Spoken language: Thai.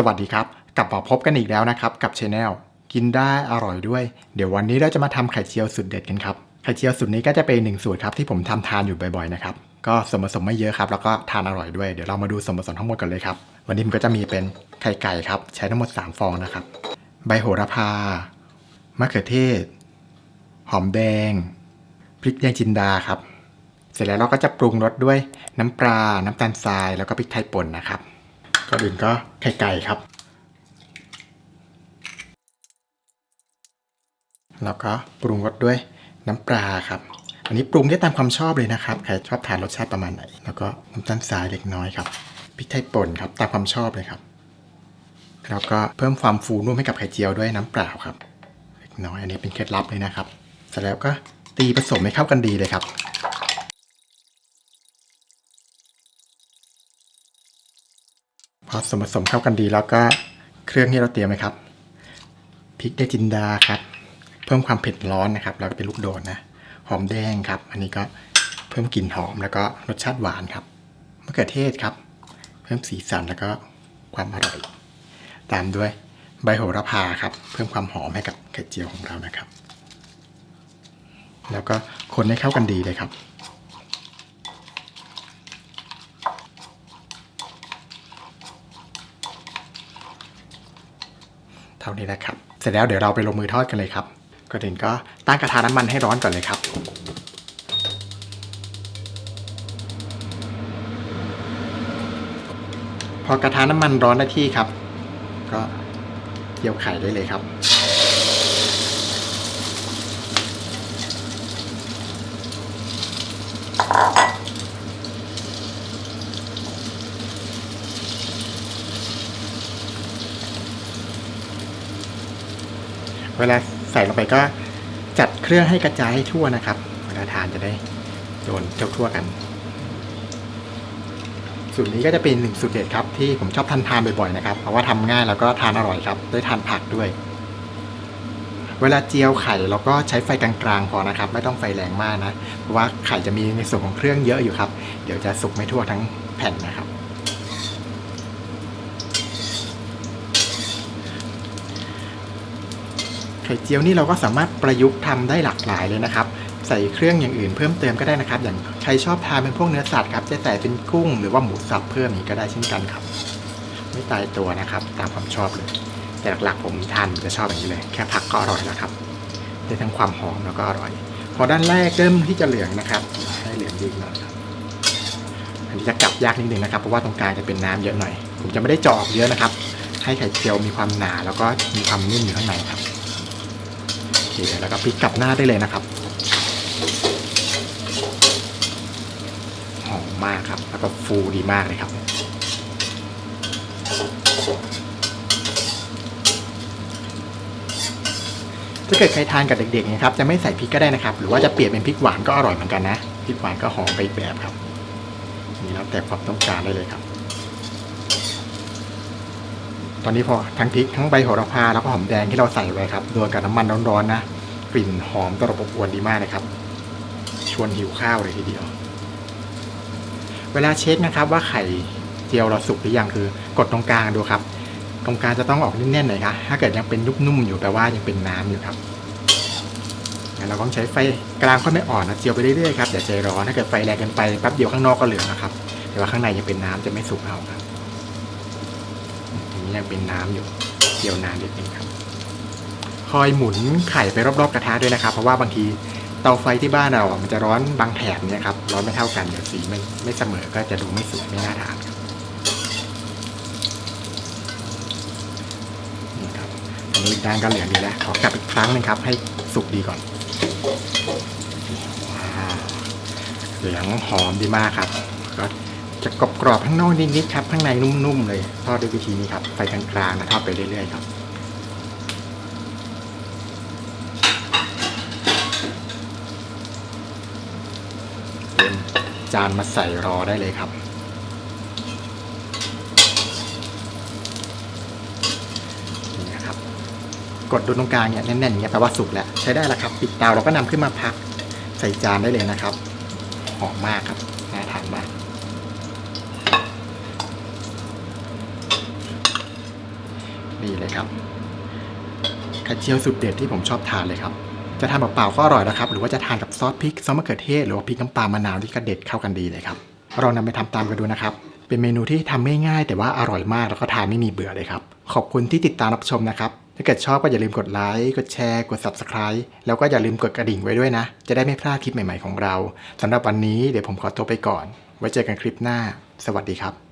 สวัสดีครับ กลับมาพบกันอีกแล้วนะครับ กับช anel กินได้อร่อยด้วย เดี๋ยววันนี้เราจะมาทำไข่เจียวสุดเด็ดกันครับ ไข่เจียวสูตรนี้ก็จะเป็นหนึ่งสูตรครับที่ผมทำทานอยู่บ่อยๆนะครับ ก็ส่วนผสมไม่เยอะครับ แล้วก็ทานอร่อยด้วย เดี๋ยวเรามาดูส่วนผสมทั้งหมดกันเลยครับ วันนี้มันก็จะมีเป็นไข่ไก่ครับ ใช้ทั้งหมด 3 ฟองนะครับ ใบโหระพา มะเขือเทศ หอมแดง พริกแดงจินดาครับ เสร็จแล้วเราก็จะปรุงรสด้วยน้ำปลา น้ำตาลทราย แล้วก็พริกไทยป่นนะครับ ก่อนอื่นก็ไข่ไก่ครับ แล้วก็ปรุงรสด้วยน้ำปลาครับ อันนี้ปรุงได้ตามความชอบเลยนะครับ ใครชอบทานรสชาติประมาณไหน แล้วก็น้ำตาลทรายเล็กน้อยครับ พริกไทยป่นครับ ตามความชอบเลยครับ แล้วก็เพิ่มความฟูนุ่มให้กับไข่เจียวด้วยน้ำเปล่าครับ เล็กน้อย อันนี้เป็นเคล็ดลับเลยนะครับ เสร็จแล้วก็ตีผสมให้เข้ากันดีเลยครับ พอสมผสมเข้ากันดีแล้วก็เครื่องที่เราเตรียมไว้ครับพริกแดงจินดาครับ เพิ่มความเผ็ดร้อนนะครับ แล้วก็เป็นลูกโดดนะ หอมแดงครับ อันนี้ก็เพิ่มกลิ่นหอมแล้วก็รสชาติหวานครับมะเขือเทศครับ เพิ่มสีสันแล้วก็ความอร่อย ตามด้วยใบโหระพาครับ เพิ่มความหอมให้กับไข่เจียวของเรานะครับ แล้วก็คนให้เข้ากันดีเลยครับ ท่านี้นะครับ เสร็จแล้วเดี๋ยวเราไปลงมือทอดกันเลยครับก่อนอื่นก็ตั้งกระทะน้ำมันให้ร้อนก่อนเลยครับพอกระทะน้ำมันร้อนได้ที่ครับ ก็เจียวไข่ได้เลยครับ เวลาใส่ลงไปก็จัดเครื่องให้กระจายให้ทั่วนะครับ เวลาทานจะได้โดนเทั่วกัน สูตรนี้ก็จะเป็นหนึ่งสูตรเด็ดครับที่ผมชอบทานทานบ่อยๆนะครับ เพราะว่าทำง่ายแล้วก็ทานอร่อยครับได้ทานผักด้วย เวลาเจียวไข่เราก็ใช้ไฟกลางๆพอนะครับ ไม่ต้องไฟแรงมากนะ เพราะว่าไข่จะมีในส่วนของเครื่องเยอะอยู่ครับ เดี๋ยวจะสุกไม่ทั่วทั้งแผ่นนะครับ ไข่เจียวนี่เราก็สามารถประยุกต์ทำได้หลากหลายเลยนะครับ ใส่เครื่องอย่างอื่นเพิ่มเติมก็ได้นะครับ อย่างใครชอบทานเป็นพวกเนื้อสัตว์ครับจะใส่เป็นกุ้งหรือว่าหมูสับเพิ่มนี้ก็ได้เช่นกันครับ ไม่ตายตัวนะครับ ตามความชอบเลย แต่หลักๆผมทานจะชอบอย่างนี้เลย แค่ผักก็อร่อยแล้วครับได้ทั้งความหอมแล้วก็อร่อย พอด้านแรกเริ่มที่จะเหลืองนะครับ ให้เหลืองดีหน่อยครับอันนี้จะกลับยากนิดนึงนะครับเพราะว่าตรงกลางจะเป็นน้ำเยอะหน่อย ผมจะไม่ได้เจาะออกเยอะนะครับ ให้ไข่เจียวมีความหนาแล้วก็มีความนุ่มอยู่ข้างในครับ โอเคแล้วก็พลิกกลับหน้าได้เลยนะครับหอมมากครับ แล้วก็ฟูดีมากเลยครับ ถ้าเกิดใครทานกับเด็กๆนะครับ จะไม่ใส่พริกก็ได้นะครับ หรือว่าจะเปลี่ยนเป็นพริกหวานก็อร่อยเหมือนกันนะ พริกหวานก็หอมไปแบบครับ นี่แล้วแต่ความต้องการได้เลยครับ ตอนนี้พอทั้งพริกทั้งใบโหระพาแล้วก็หอมแดงที่เราใส่ไว้ครับโดนกับน้ำมันร้อนๆนะกลิ่นหอมตลบอบอวนดีมากนะครับ ชวนหิวข้าวเลยทีเดียว เวลาเช็คนะครับว่าไข่เจียวเราสุกหรือยังคือกดตรงกลางดูครับ ตรงกลางจะต้องออกแน่นๆหน่อยครับถ้าเกิดยังเป็นนุ่มๆอยู่แปลว่ายังเป็นน้ำอยู่ครับเราต้องใช้ไฟกลางค่อยไม่อ่อนนะเจียวไปเรื่อยๆครับอย่าใจร้อนถ้าเกิดไฟแรงเกินไปแป๊บเดียวข้างนอกก็เหลืองนะครับ แต่ว่าข้างในยังเป็นน้ำจะไม่สุกเอาครับ นี้ยังเป็นน้ำอยู่เจียวนานนิดนึงครับ คอยหมุนไข่ไปรอบๆกระทะด้วยนะครับ เพราะว่าบางทีเตาไฟที่บ้านเราอะมันจะร้อนบางแถบเนี่ยครับร้อนไม่เท่ากันเดี๋ยวสีไม่ไม่เสมอก็จะดูไม่สวยไม่น่าทานครับนี่ครับอันนี้ด้านก็เหลืองดีแล้วขอกลับอีกครั้งหนึงครับ ให้สุกดีก่อนเหลืองหอมดีมากครับก็ จะกรอบกรอบๆข้างนอกนิดๆครับ ข้างในนุ่มๆเลยทอดด้วยวิธีนี้ครับไฟกลางๆนะทอดไปเรื่อยๆครับเตรียมจานมาใส่รอได้เลยครับ นี่นะครับ กดดูตรงกลางเนี่ยแน่นๆอย่างเงี้ยแปลว่าสุกแล้ว ใช้ได้แล้วครับ ปิดเตาเราก็นำขึ้นมาพัก ใส่จานได้เลยนะครับ หอมมากครับ น่าทานมาก นี่เลย ครับไข่เจียวสุดเด็ดที่ผมชอบทานเลยครับ จะทานเปล่าๆก็อร่อยนะครับ หรือว่าจะทานกับซอสพริกซอสมะเขือเทศหรือว่าพริกน้ำปลามะนาวที่กระเด็ดเข้ากันดีเลยครับลองนำไปทำตามกันดูนะครับ เป็นเมนูที่ทำไม่ง่ายแต่ว่าอร่อยมากแล้วก็ทานไม่มีเบื่อเลยครับ ขอบคุณที่ติดตามรับชมนะครับ ถ้าเกิดชอบก็อย่าลืมกดไลค์กดแชร์กด subscribe แล้วก็อย่าลืมกดกระดิ่งไว้ด้วยนะ จะได้ไม่พลาดคลิปใหม่ๆของเราสำหรับวันนี้เดี๋ยวผมขอตัวไปก่อน ไว้เจอกันคลิปหน้า สวัสดีครับ